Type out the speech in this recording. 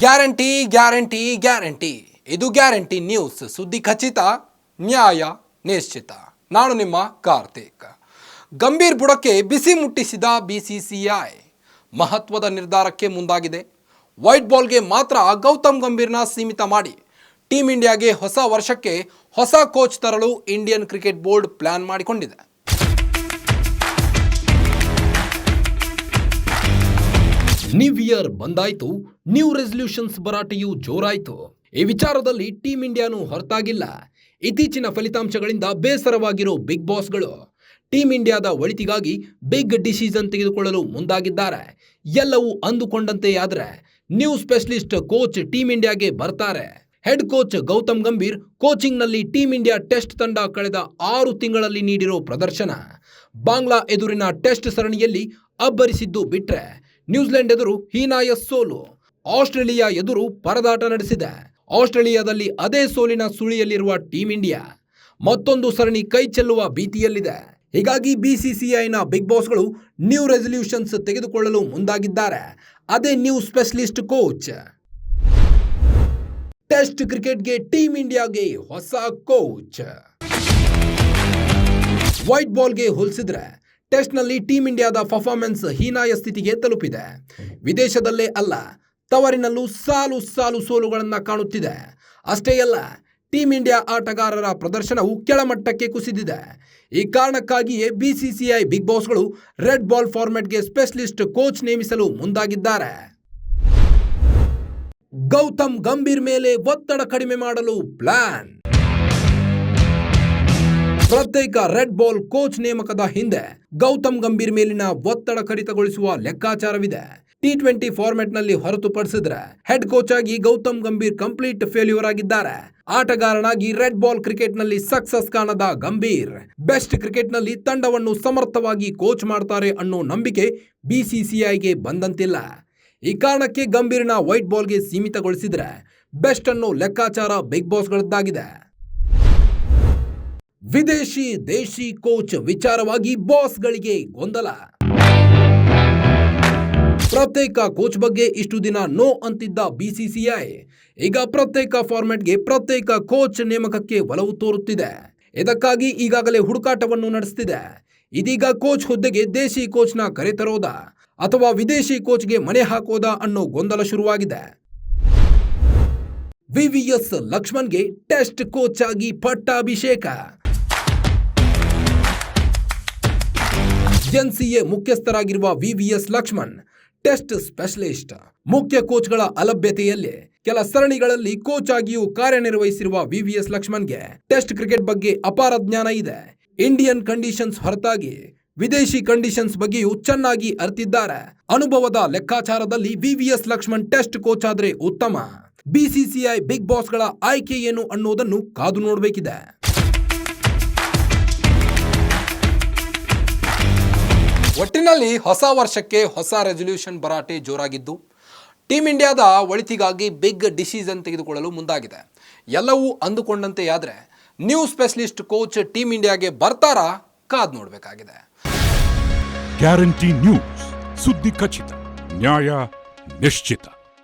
Guarantee guarantee guarantee. ಇದು guarantee news. ಸುದ್ದಿ ಖಚಿತ, ನ್ಯಾಯ ನಿಶ್ಚಿತ. ನಾನು ನಿಮ್ಮ ಕಾರ್ತಿಕ್. ಗಂಭೀರ್ ಬುಡಕ್ಕೆ ಬಿಸಿ ಮುಟ್ಟಿಸಿದ ಬಿಸಿಸಿಐ ಮಹತ್ವದ ನಿರ್ಧಾರಕ್ಕೆ ಮುಂದಾಗಿದೆ. ವೈಟ್ ಬಾಲ್ಗೆ ಮಾತ್ರ ಗೌತಮ್ ಗಂಭೀರ್ನ ಸೀಮಿತ ಮಾಡಿ. ಟೀಂ ಇಂಡಿಯಾಗೆ ಹೊಸ ವರ್ಷಕ್ಕೆ ಹೊಸ ಕೋಚ್ ತರಲು ಇಂಡಿಯನ್ ಕ್ರಿಕೆಟ್ ಬೋರ್ಡ್ ಪ್ಲಾನ್ ಮಾಡಿಕೊಂಡಿದೆ. ನ್ಯೂ ಇಯರ್ ಬಂದಾಯ್ತು ನ್ಯೂ ರೆಸಲ್ಯೂಷನ್ಸ್ ಭರಾಟೆಯು ಜೋರಾಯ್ತು. ಈ ವಿಚಾರದಲ್ಲಿ ಟೀಂ ಇಂಡಿಯಾನು ಹೊರತಾಗಿಲ್ಲ. ಇತ್ತೀಚಿನ ಫಲಿತಾಂಶಗಳಿಂದ ಬೇಸರವಾಗಿರೋ ಬಿಗ್ ಬಾಸ್ಗಳು ಟೀಂ ಇಂಡಿಯಾದ ಒಳಿತಿಗಾಗಿ ಬಿಗ್ ಡಿಸಿಷನ್ ತೆಗೆದುಕೊಳ್ಳಲು ಮುಂದಾಗಿದ್ದಾರೆ. ಎಲ್ಲವೂ ಅಂದುಕೊಂಡಂತೆ ಆದ್ರೆ ನ್ಯೂ ಸ್ಪೆಷಲಿಸ್ಟ್ ಕೋಚ್ ಟೀಮ್ ಇಂಡಿಯಾಗೆ ಬರ್ತಾರೆ. ಹೆಡ್ ಕೋಚ್ ಗೌತಮ್ ಗಂಭೀರ್ ಕೋಚಿಂಗ್ನಲ್ಲಿ ಟೀಂ ಇಂಡಿಯಾ ಟೆಸ್ಟ್ ತಂಡ ಕಳೆದ ಆರು ತಿಂಗಳಲ್ಲಿ ನೀಡಿರೋ ಪ್ರದರ್ಶನ. ಬಾಂಗ್ಲಾ ಎದುರಿನ ಟೆಸ್ಟ್ ಸರಣಿಯಲ್ಲಿ ಅಬ್ಬರಿಸಿದ್ದು ಬಿಟ್ರೆ ನ್ಯೂಜಿಲೆಂಡ್ ಎದುರು ಹೀನಾಯ ಸೋಲು. ಆಸ್ಟ್ರೇಲಿಯಾ ಎದುರು ಪರದಾಟ ನಡೆಸಿದೆ. ಆಸ್ಟ್ರೇಲಿಯಾದಲ್ಲಿ ಅದೇ ಸೋಲಿನ ಸುಳಿಯಲ್ಲಿರುವ ಟೀಂ ಇಂಡಿಯಾ ಮತ್ತೊಂದು ಸರಣಿ ಕೈ ಚೆಲ್ಲುವ ಭೀತಿಯಲ್ಲಿದೆ. ಹೀಗಾಗಿ ಬಿಸಿಸಿಐನ ಬಿಗ್ ಬಾಸ್ಗಳು ನ್ಯೂ ರೆಸಲ್ಯೂಷನ್ಸ್ ತೆಗೆದುಕೊಳ್ಳಲು ಮುಂದಾಗಿದ್ದಾರೆ. ಅದೇ ನ್ಯೂ ಸ್ಪೆಷಲಿಸ್ಟ್ ಕೋಚ್ ಟೆಸ್ಟ್ ಕ್ರಿಕೆಟ್ಗೆ ಟೀಂ ಇಂಡಿಯಾಗೆ ಹೊಸ ಕೋಚ್ ವೈಟ್ ಬಾಲ್ಗೆ ಹೋಲಿಸಿದ್ರೆ ಟೆಸ್ಟ್ನಲ್ಲಿ ಟೀಂ ಇಂಡಿಯಾದ ಪರ್ಫಾರ್ಮೆನ್ಸ್ ಹೀನಾಯ ಸ್ಥಿತಿಗೆ ತಲುಪಿದೆ. ವಿದೇಶದಲ್ಲೇ ಅಲ್ಲ, ತವರಿನಲ್ಲೂ ಸಾಲು ಸಾಲು ಸೋಲುಗಳನ್ನು ಕಾಣುತ್ತಿದೆ. ಅಷ್ಟೇ ಅಲ್ಲ, ಟೀಂ ಇಂಡಿಯಾ ಆಟಗಾರರ ಪ್ರದರ್ಶನವು ಕೆಳಮಟ್ಟಕ್ಕೆ ಕುಸಿದಿದೆ. ಈ ಕಾರಣಕ್ಕಾಗಿಯೇ ಬಿಸಿಸಿಐ ಬಿಗ್ ಬಾಸ್ಗಳು ರೆಡ್ ಬಾಲ್ ಫಾರ್ಮೆಟ್ಗೆ ಸ್ಪೆಷಲಿಸ್ಟ್ ಕೋಚ್ ನೇಮಿಸಲು ಮುಂದಾಗಿದ್ದಾರೆ. ಗೌತಮ್ ಗಂಭೀರ್ ಮೇಲೆ ಒತ್ತಡ ಕಡಿಮೆ ಮಾಡಲು ಪ್ಲಾನ್. ಪ್ರತ್ಯೇಕ ರೆಡ್ ಬಾಲ್ ಕೋಚ್ ನೇಮಕದ ಹಿಂದೆ ಗೌತಮ್ ಗಂಭೀರ್ ಮೇಲಿನ ಒತ್ತಡ ಕಡಿತಗೊಳಿಸುವ ಲೆಕ್ಕಾಚಾರವಿದೆ. ಟಿ ಟ್ವೆಂಟಿ ಫಾರ್ಮೆಟ್ನಲ್ಲಿ ಹೊರತುಪಡಿಸಿದ್ರೆ ಹೆಡ್ ಕೋಚ್ ಆಗಿ ಗೌತಮ್ ಗಂಭೀರ್ ಕಂಪ್ಲೀಟ್ ಫೇಲ್ಯೂರ್ ಆಗಿದ್ದಾರೆ. ಆಟಗಾರನಾಗಿ ರೆಡ್ ಬಾಲ್ ಕ್ರಿಕೆಟ್ನಲ್ಲಿ ಸಕ್ಸಸ್ ಕಾಣದ ಗಂಭೀರ್ ಬೆಸ್ಟ್ ಕ್ರಿಕೆಟ್ನಲ್ಲಿ ತಂಡವನ್ನು ಸಮರ್ಥವಾಗಿ ಕೋಚ್ ಮಾಡ್ತಾರೆ ಅನ್ನೋ ನಂಬಿಕೆ ಬಿಸಿಸಿಐಗೆ ಬಂದಂತಿಲ್ಲ. ಈ ಕಾರಣಕ್ಕೆ ಗಂಭೀರ್ನ ವೈಟ್ ಬಾಲ್ಗೆ ಸೀಮಿತಗೊಳಿಸಿದ್ರೆ ಬೆಸ್ಟ್ ಅನ್ನೋ ಲೆಕ್ಕಾಚಾರ ಬಿಗ್ ಬಾಸ್ಗಳದ್ದಾಗಿದೆ ವಿದೇಶಿ, ದೇಶಿ ಕೋಚ್ ವಿಚಾರವಾಗಿ ಬಾಸ್ಗಳಿಗೆ ಗೊಂದಲ. ಪ್ರತ್ಯೇಕ ಕೋಚ್ ಬಗ್ಗೆ ಇಷ್ಟು ದಿನ ನೋ ಅಂತಿದ್ದ ಬಿಸಿಸಿಐ ಈಗ ಪ್ರತ್ಯೇಕ ಫಾರ್ಮೆಟ್ಗೆ ಪ್ರತ್ಯೇಕ ಕೋಚ್ ನೇಮಕಕ್ಕೆ ಒಲವು ತೋರುತ್ತಿದೆ. ಇದಕ್ಕಾಗಿ ಈಗಾಗಲೇ ಹುಡುಕಾಟವನ್ನು ನಡೆಸುತ್ತಿದೆ ಇದೀಗ ಕೋಚ್ ಹುದ್ದೆಗೆ ದೇಶಿ ಕೋಚ್ನ ಕರೆತರೋದಾ ಅಥವಾ ವಿದೇಶಿ ಕೋಚ್ಗೆ ಮನೆ ಹಾಕೋದಾ ಅನ್ನೋ ಗೊಂದಲ ಶುರುವಾಗಿದೆ. ವಿವಿಎಸ್ ಲಕ್ಷ್ಮಣ್ಗೆ ಟೆಸ್ಟ್ ಕೋಚ್ ಆಗಿ ಪಟ್ಟಾಭಿಷೇಕ. ಎನ್ಸಿಎ ಮುಖ್ಯಸ್ಥರಾಗಿರುವ ವಿವಿಎಸ್ ಲಕ್ಷ್ಮಣ್, ಟೆಸ್ಟ್ ಸ್ಪೆಷಲಿಸ್ಟ್, ಮುಖ್ಯ ಕೋಚ್ಗಳ ಅಲಭ್ಯತೆಯಲ್ಲಿ ಕೆಲ ಸರಣಿಗಳಲ್ಲಿ ಕೋಚ್ ಆಗಿಯೂ ಕಾರ್ಯನಿರ್ವಹಿಸಿರುವ ವಿವಿಎಸ್ ಲಕ್ಷ್ಮಣ್ಗೆ ಟೆಸ್ಟ್ ಕ್ರಿಕೆಟ್ ಬಗ್ಗೆ ಅಪಾರ ಜ್ಞಾನ ಇದೆ. ಇಂಡಿಯನ್ ಕಂಡೀಷನ್ಸ್ ಹೊರತಾಗಿ ವಿದೇಶಿ ಕಂಡೀಷನ್ಸ್ ಬಗ್ಗೆಯೂ ಚೆನ್ನಾಗಿ ಅರ್ತಿದ್ದಾರೆ. ಅನುಭವದ ಲೆಕ್ಕಾಚಾರದಲ್ಲಿ ವಿವಿಎಸ್ ಲಕ್ಷ್ಮಣ್ ಟೆಸ್ಟ್ ಕೋಚ್ ಆದ್ರೆ ಉತ್ತಮ. ಬಿಸಿಸಿಐ ಬಿಗ್ ಬಾಸ್ಗಳ ಆಯ್ಕೆ ಏನು ಅನ್ನೋದನ್ನು ಕಾದು ನೋಡಬೇಕಿದೆ. ಒಟ್ಟಿನಲ್ಲಿ ಹೊಸ ವರ್ಷಕ್ಕೆ ಹೊಸ ರೆಸೊಲ್ಯೂಷನ್ ಭರಾಟೆ ಜೋರಾಗಿದ್ದು ಟೀಮ್ ಇಂಡಿಯಾದ ಒಳಿತಿಗಾಗಿ ಬಿಗ್ ಡಿಸಿಷನ್ ತೆಗೆದುಕೊಳ್ಳಲು ಮುಂದಾಗಿದೆ. ಎಲ್ಲವೂ ಅಂದುಕೊಂಡಂತೆ ಆದ್ರೆ ನ್ಯೂ ಸ್ಪೆಷಲಿಸ್ಟ್ ಕೋಚ್ ಟೀಮ್ ಇಂಡಿಯಾಗೆ ಬರ್ತಾರಾ ಕಾದ್ ನೋಡಬೇಕಾಗಿದೆ. ಗ್ಯಾರಂಟಿ ನ್ಯೂಸ್ ಸುದ್ದಿ ಖಚಿತ, ನ್ಯಾಯ ನಿಶ್ಚಿತ.